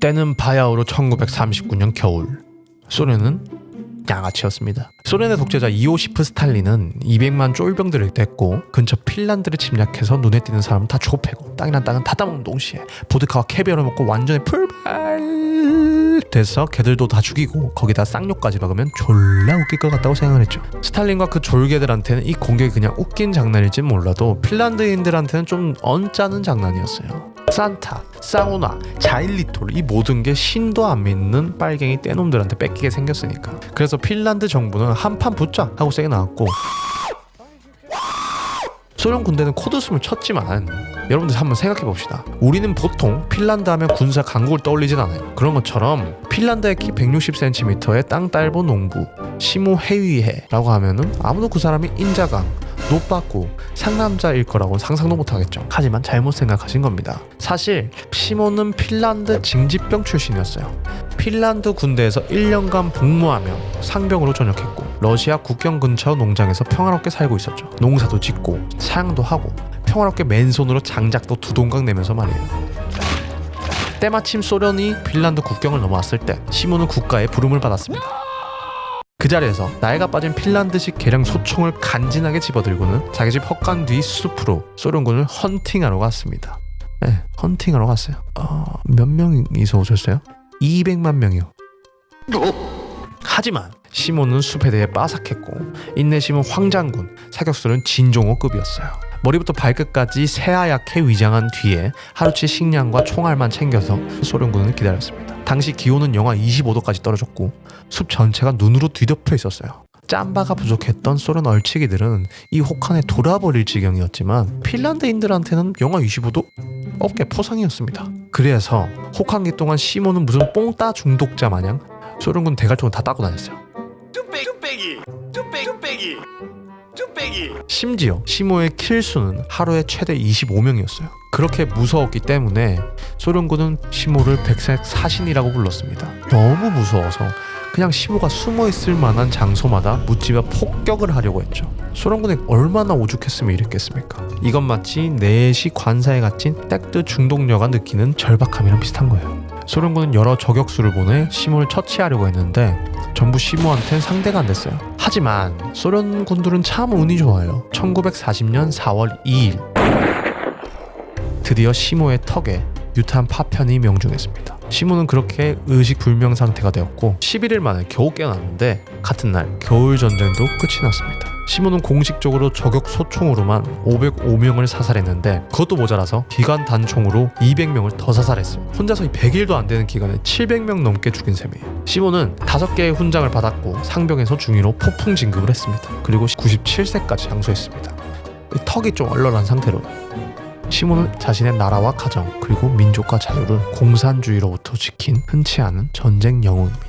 때는 바야흐로 1939년 겨울 소련은 양아치였습니다. 소련의 독재자 이오시프 스탈린은 200만 쫄병들을 냈고 근처 핀란드를 침략해서 눈에 띄는 사람은 다 조패고 땅이란 땅은 다 따먹는 동시에 보드카와 캐비어를 먹고 완전히 풀발 돼서 걔들도 다 죽이고 거기다 쌍욕까지 박으면 졸라 웃길 것 같다고 생각을 했죠. 스탈린과 그 졸개들한테는 이 공격이 그냥 웃긴 장난일진 몰라도 핀란드인들한테는 좀 언짢은 장난이었어요. 산타, 사우나, 자일리톨 이 모든 게 신도 안 믿는 빨갱이 떼놈들한테 뺏기게 생겼으니까. 그래서 핀란드 정부는 한판 붙자 하고 세게 나왔고 소련 군대는 코드숨을 쳤지만 여러분들 한번 생각해 봅시다. 우리는 보통 핀란드 하면 군사 강국을 떠올리진 않아요. 그런 것처럼 핀란드의 키 160cm의 땅 딸보 농부 시모 해위해라고 하면은 아무도 그 사람이 인자강 노빠꾸 상남자일 거라고 상상도 못하겠죠. 하지만 잘못 생각하신 겁니다. 사실 시모는 핀란드 징집병 출신이었어요. 핀란드 군대에서 1년간 복무하며 상병으로 전역했고 러시아 국경 근처 농장에서 평화롭게 살고 있었죠. 농사도 짓고 사양도 하고 평화롭게 맨손으로 장작도 두 동강 내면서 말이에요. 때마침 소련이 핀란드 국경을 넘어왔을 때 시모는 국가의 부름을 받았습니다. 그 자리에서 나이가 빠진 핀란드식 개량 소총을 간지나게 집어들고는 자기 집 헛간 뒤 숲으로 소련군을 헌팅하러 갔습니다. 네, 헌팅하러 갔어요. 어, 몇 명이서 오셨어요? 200만 명이요. 하지만 시몬은 숲에 대해 빠삭했고 인내심은 황장군, 사격수는 진종호급이었어요. 머리부터 발끝까지 새하얗게 위장한 뒤에 하루치 식량과 총알만 챙겨서 소련군을 기다렸습니다. 당시 기온은 영하 25도까지 떨어졌고 숲 전체가 눈으로 뒤덮여 있었어요. 짬바가 부족했던 소련 얼치기들은 이 혹한에 돌아버릴 지경이었지만 핀란드인들한테는 영하 25도 어깨 포상이었습니다. 그래서 혹한기 동안 시몬은 무슨 뽕따 중독자 마냥 소련군 대갈통을 다 따고 다녔어요. 뚝배기 뚝배기 뚝배기 뚝배기 뚝배기 심지어 시모의 킬수는 하루에 최대 25명이었어요. 그렇게 무서웠기 때문에 소련군은 시모를 백색 사신이라고 불렀습니다. 너무 무서워서 그냥 시모가 숨어 있을 만한 장소마다 묻지마 폭격을 하려고 했죠. 소련군이 얼마나 오죽했으면 이랬겠습니까? 이건 마치 내시 관사에 갇힌 땡뜨 중독녀가 느끼는 절박함이랑 비슷한 거예요. 소련군은 여러 저격수를 보내 시모를 처치하려고 했는데 전부 시모한텐 상대가 안 됐어요. 하지만 소련 군들은 참 운이 좋아요. 1940년 4월 2일 드디어 시모의 턱에 유탄 파편이 명중했습니다. 시모는 그렇게 의식 불명 상태가 되었고 11일 만에 겨우 깨어났는데 같은 날 겨울 전쟁도 끝이 났습니다. 시모는 공식적으로 저격 소총으로만 505명을 사살했는데 그것도 모자라서 기관 단총으로 200명을 더 사살했어요. 혼자서 이 100일도 안 되는 기간에 700명 넘게 죽인 셈이에요. 시모는 5개의 훈장을 받았고 상병에서 중위로 폭풍 진급을 했습니다. 그리고 97세까지 장수했습니다. 이 턱이 좀 얼얼한 상태로 시몬은 자신의 나라와 가정 그리고 민족과 자유를 공산주의로부터 지킨 흔치 않은 전쟁 영웅입니다.